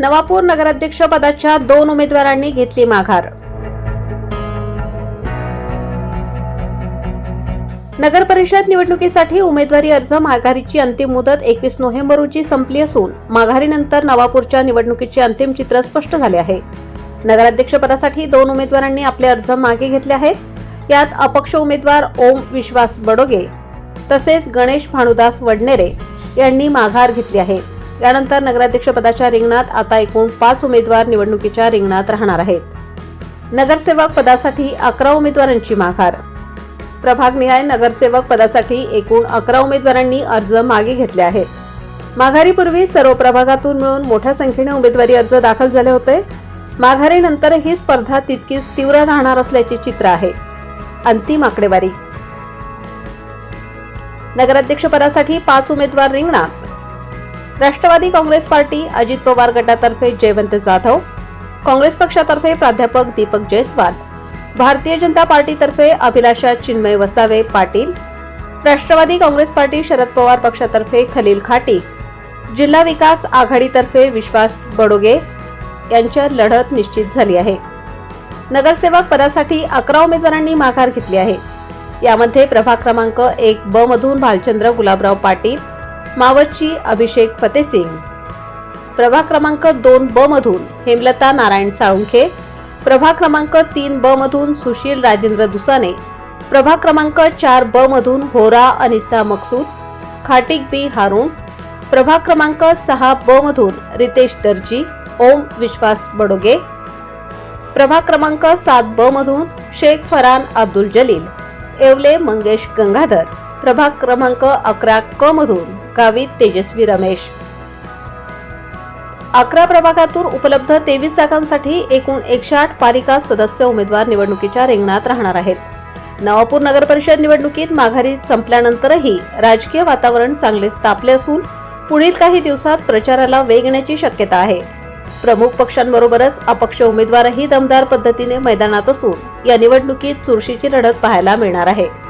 नवापूर नगराध्यक्ष पदाच्या दोन उमेदवारांनी घेतली माघार. नगर परिषद निवडणुकीसाठी उमेदवारी अर्ज माघारीची अंतिम मुदत एकवीस नोव्हेंबर रोजी संपली असून माघारीनंतर नवापूरच्या निवडणुकीचे अंतिम चित्र स्पष्ट झाले आहे. नगराध्यक्षपदासाठी दोन उमेदवारांनी आपले अर्ज मागे घेतले आहेत. यात अपक्ष उमेदवार ओम विश्वास बडोगे तसेच गणेश भानुदास वडनेरे यांनी माघार घेतली आहे. यानंतर नगराध्यक्षपदाच्या रिंगणात आता एकूण पाच उमेदवार निवडणुकीच्या रिंगणात राहणार आहेत. नगरसेवक पदासाठी अकरा उमेदवारांची माघार. प्रभागनिहाय नगरसेवक पदासाठी एकूण अकरा उमेदवारांनी अर्ज मागे घेतले आहेत. माघारीपूर्वी सर्व प्रभागातून मिळून मोठ्या संख्येने उमेदवारी अर्ज दाखल झाले होते. माघारीनंतर ही स्पर्धा तितकीच तीव्र राहणार असल्याचे चित्र आहे. अंतिम आकडेवारी. नगराध्यक्षपदासाठी पाच उमेदवार रिंगणात. राष्ट्रवादी काँग्रेस पार्टी अजित पवार गटातर्फे जयवंत जाधव काँग्रेस पक्षातर्फे प्राध्यापक दीपक जयस्वाल भारतीय जनता पार्टीतर्फे अभिलाषा चिन्मय वसावे पाटील राष्ट्रवादी काँग्रेस पार्टी शरद पवार पक्षातर्फे खलील खाटी जिल्हा विकास आघाडीतर्फे विश्वास बडोगे यांच्या लढत निश्चित झाली आहे. नगरसेवक पदासाठी अकरा उमेदवारांनी माघार घेतली आहे. यामध्ये प्रभाग क्रमांक एक ब मधून भालचंद्र गुलाबराव पाटील मावची अभिषेक फतेसिंग. प्रभाग क्रमांक दोन ब मधून हेमलता नारायण साळुंखे. प्रभाग क्रमांक तीन ब मधून सुशील राजेंद्र दुसाने. प्रभाग क्रमांक चार ब मधून होरा अनिसा मकसूद खाटिक बी हारून प्रभाग क्रमांक सहा ब मधून रितेश दर्जी ओम विश्वास बडोगे. प्रभाग क्रमांक सात ब मधून शेख फरान अब्दुल जलील येवले मंगेश गंगाधर. प्रभाग क्रमांक अकरा क मधून गावित तेजस्वी रमेश. अकरा प्रभागातून उपलब्ध तेवीस जागांसाठी एकूण एकशे आठ पालिका सदस्य उमेदवार निवडणुकीच्या रिंगणात राहणार आहेत. नवापूर नगरपरिषद निवडणुकीत माघारी संपल्यानंतरही राजकीय वातावरण चांगलेच तापले असून पुढील काही दिवसात प्रचाराला वेग येण्याची शक्यता आहे. प्रमुख पक्षांबरोबरच अपक्ष उमेदवारही दमदार पद्धतीने मैदानात असून या निवडणुकीत चुरशीची लढत पाहायला मिळणार आहे.